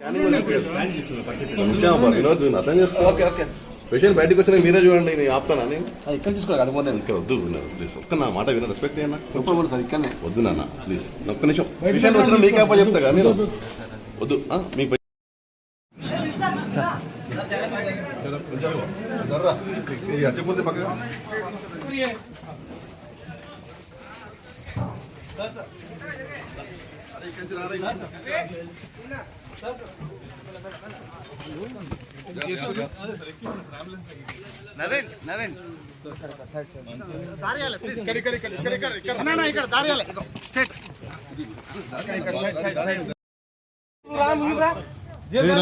అన్న? వినోద్ అర్థం చేసుకో. ఓకే పేషెంట్ బయటకు వచ్చినా మీరే చూడండి నేను ఆపుతానా నేను? ఇక్కడ తీసుకోవాలి అడుగుతాను ఇక్కడ వద్దు ప్లీజ్ ఒక్క నా మాట విన రెస్పెక్ట్ కూడా సార్ ఇక్కడనే. వద్దు నాన్న ప్లీజ్ ఒక్క నిమిషం. పేషెంట్ వచ్చినా మీకే చెప్తా కానీ నేను వద్దు. ఆ, జర్రా. ఇది అచ్చకపోతే పక్కగా నవీన్ నవీన్ అన్న, అన్న, ఇక్కడ దారి ఇవ్వాలి. ఇగో, స్ట్రైట్. వేరే స్టార్ట్ కదా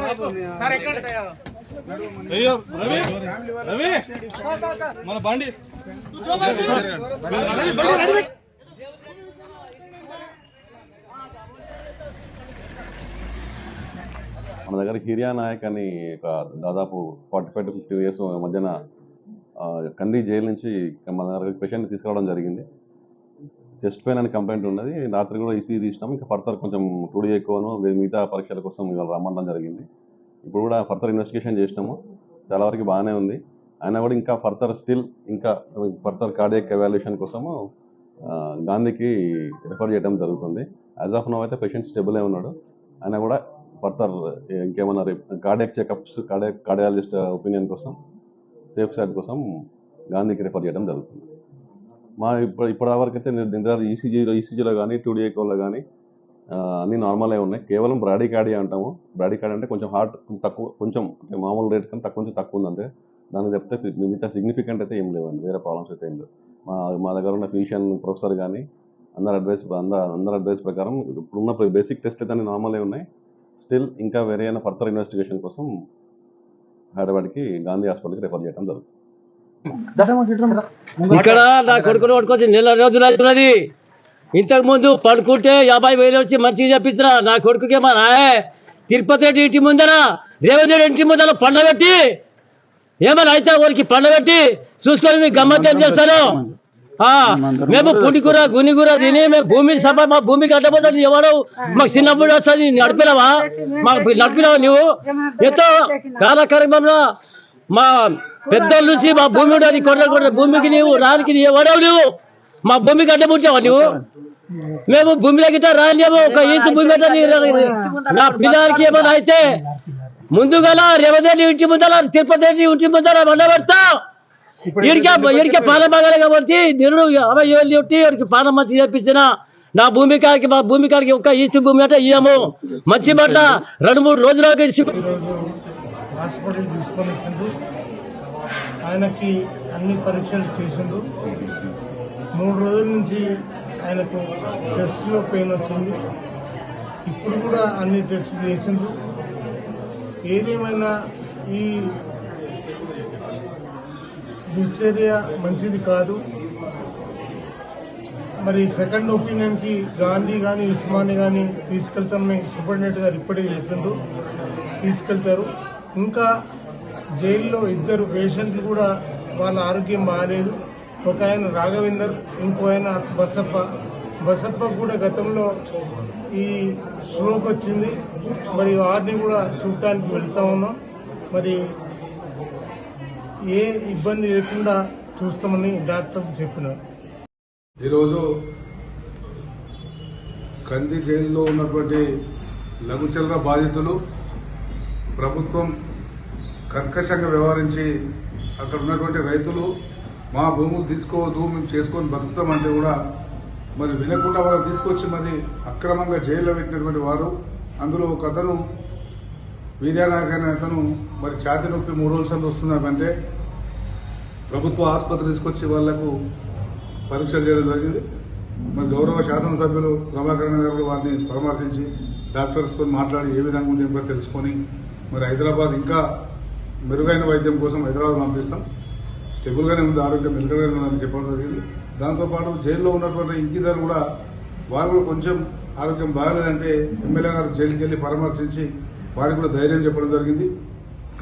బాబు. మన బండి. మన దగ్గర హిరియా నాయక్ అని ఒక దాదాపు forty five to fifty years మధ్యన కంది జైలు నుంచి మన దగ్గర పేషెంట్ తీసుకురావడం జరిగింది. చెస్ట్ పెయిన్ అని కంప్లైంట్ ఉన్నది. రాత్రి కూడా ఈసీ తీసినాం. ఇంకా ఫర్దర్ కొంచెం టూ డే ఎక్కువను మిగతా పరీక్షల కోసం ఇవాళ రమ్మడం జరిగింది. ఇప్పుడు కూడా ఫర్దర్ ఇన్వెస్టిగేషన్ చేసినాము. చాలా వరకు బాగానే ఉంది. అయినా కూడా ఇంకా ఫర్దర్ స్టిల్ ఇంకా ఫర్దర్ కార్డియక్ ఎవాల్యుయేషన్ కోసము గాంధీకి రిఫర్ చేయడం జరుగుతుంది. యాజ్ ఆఫ్ నో అయితే పేషెంట్ స్టేబుల్ ఉన్నాడు. అయినా కూడా ఫర్దర్ ఇంకేమన్నా cardiac checkups cardiac cardiologist opinion కోసం సేఫ్ సైడ్ కోసం గాంధీకి రిఫర్ చేయడం జరుగుతుంది. మా ఇప్పుడు ఇప్పటివరకు అయితే నిద్ర ఈసీజీలో ఈసీజీలో కానీ టూ డీఏకోలో కానీ అన్నీ నార్మలే ఉన్నాయి. కేవలం బ్రాడీకార్డియా అంటాము. బ్రాడీకార్డియా అంటే కొంచెం హార్ట్ తక్కువ కొంచెం అంటే మామూలు రేట్ కన్నా తక్కువ కొంచెం తక్కువ ఉంది అంతే దాన్ని చెప్తే మిగతా సిగ్నిఫికెంట్ అయితే ఏం లేవండి. వేరే ప్రాబ్లమ్స్ అయితే ఏం లేవు. మా మా దగ్గర ఉన్న ఫిజిషియన్ ప్రొఫెసర్ కానీ అందరి అడ్వైస్ అందరు అందరి అడ్వైస్ ప్రకారం ఇప్పుడున్న బేసిక్ టెస్ట్ అయితే అన్ని నార్మలే ఉన్నాయి. స్టిల్ ఇంకా వేరే అయినా ఫర్దర్ ఇన్వెస్టిగేషన్ కోసం హైదరాబాద్కి గాంధీ హాస్పిటల్కి రిఫర్ చేయడం జరుగుతుంది. ఇక్కడ నా కొడుకును పట్టుకొచ్చి నెల రోజులు అవుతున్నది. ఇంతకు ముందు పడుకుంటే యాభై వేలు వచ్చి మంచిగా చెప్పించిన నా కొడుకుకి మా నాయే. తిరుపతి రెడ్డి ఇంటి ముందర రేవంత్ ఇంటి ముందర పండబెట్టి ఏమైనా అయితే ఊరికి పండబెట్టి చూసుకొని మీకు గమ్మత్ ఏం చేస్తాను ఆ, మేము పుడికూర గునిగూర తిని మేము భూమి సభ మా భూమికి అడ్డపోతుంది ఎవరు? మాకు చిన్నప్పుడు వస్తుంది నడిపినావా? మాకు నడిపినావా నువ్వు ఎంతో కాలక్రమంలో మా పెద్దోళ్ళ నుంచి మా భూమి ఉండదు కొట్ట కొట్ట భూమికి నీవు రానికి నీవు ఎవడవు నువ్వు మా భూమికి అడ్డపుట్టావా నువ్వు మేము భూమిలో గిట్ట రాలేము ఒక ఇంచు భూమి అడ్డ నీ- నా పిల్లలకి ఏమైనా అయితే ముందుగల రేవంత్ రెడ్డి ఇంటి ముందర తిరుపతి ఇంటి ముందర మండబెడతా ఇడికే ఇడికే పాలన బాగాలే కాబట్టి నిరుడు అరవై ఏళ్ళు పెట్టి ఇడికి పాలన మంచి చేపించిన. నా భూమి కాడికి మా భూమి కాడికి ఒక్క ఈస్ట్ భూమి అంటే ఇయ్యము. మంచి మాట రెండు మూడు రోజులకి హాస్పిటల్ తీసుకొని ఆయనకి అన్ని పరీక్షలు చేసిండు. మూడు రోజుల నుంచి ఆయనకు చెస్ట్లో పెయిన్ వచ్చింది. ఇప్పుడు కూడా అన్ని టెస్ట్ చేసిండు. ఏదేమైనా ఈ దుశ్చర్య మంచిది కాదు. మరి సెకండ్ ఒపీనియన్కి గాంధీ కానీ ఉస్మాని కానీ తీసుకెళ్తామని సూపరింటెండెంట్ గారు ఇప్పటికే చెప్పిండ్రు తీసుకెళ్తారు. ఇంకా జైల్లో ఇద్దరు పేషెంట్లు కూడా వాళ్ళ ఆరోగ్యం బాగాలేదు ఒక ఆయన రాఘవేందర్ ఇంకో ఆయన బసప్ప. బసప్ప కూడా గతంలో ఈ స్ట్రోక్ వచ్చింది. మరి వారిని కూడా చూడటానికి వెళ్తా ఉన్నాం. మరి ఏ ఇబ్బంది లేకుండా చూస్తామని డాక్టర్ చెప్పినారు. ఈరోజు కంది జైల్లో ఉన్నటువంటి లఘుచలన బాధితులు ప్రభుత్వం కర్కశంగా వ్యవహరించి అక్కడ ఉన్నటువంటి రైతులు మా భూములు తీసుకోవద్దు మేము చేసుకొని బతుకుతామంటే కూడా మరి వినకుండా వాళ్ళని తీసుకొచ్చి మరి అక్రమంగా జైల్లో పెట్టినటువంటి వారు. అందులో ఒక అతను వీర్యానాయకైన అతను మరి ఛాతి నొప్పి మూడు రోజులు సంది ప్రభుత్వ ఆసుపత్రి తీసుకొచ్చి వాళ్ళకు పరీక్షలు చేయడం జరిగింది. మరి గౌరవ శాసనసభ్యులు ప్రభాకరణ గారు వారిని పరామర్శించి డాక్టర్స్తో మాట్లాడి ఏ విధంగా ఉంది తెలుసుకొని మరి హైదరాబాద్ ఇంకా మెరుగైన వైద్యం కోసం హైదరాబాద్ పంపిస్తాం. స్టెబుల్గానే ఉంది ఆరోగ్యం మెరుగైన ఉందని చెప్పడం జరిగింది. దాంతోపాటు జైల్లో ఉన్నటువంటి ఇంకిద్దరు కూడా వారు కూడా కొంచెం ఆరోగ్యం బాగలేదంటే ఎమ్మెల్యే గారు జైలుకి వెళ్ళి పరామర్శించి వారికి కూడా ధైర్యం చెప్పడం జరిగింది.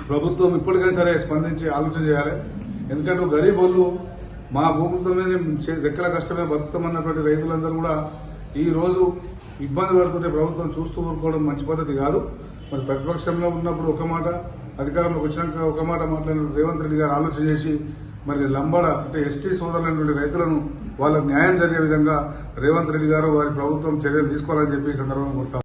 ప్రభుత్వం ఇప్పటికైనా సరే స్పందించి ఆలోచన చేయాలి. ఎందుకంటే గరీబ్ వాళ్ళు మా భూములతోనే రెక్కల కష్టమే బతుకుతామన్నటువంటి రైతులందరూ కూడా ఈ రోజు ఇబ్బంది పడుతుంటే ప్రభుత్వం చూస్తూ ఊరుకోవడం మంచి పద్ధతి కాదు. మరి ప్రతిపక్షంలో ఉన్నప్పుడు ఒక మాట అధికారంలోకి వచ్చినాక ఒక మాట మాట్లాడిన రేవంత్ రెడ్డి గారు ఆలోచన చేసి మరి లంబడ అంటే ఎస్టీ సోదరులైనటువంటి రైతులను వాళ్ళకు న్యాయం జరిగే విధంగా రేవంత్ రెడ్డి గారు వారి ప్రభుత్వం చర్యలు తీసుకోవాలని చెప్పి సందర్భంగా కోరుతాం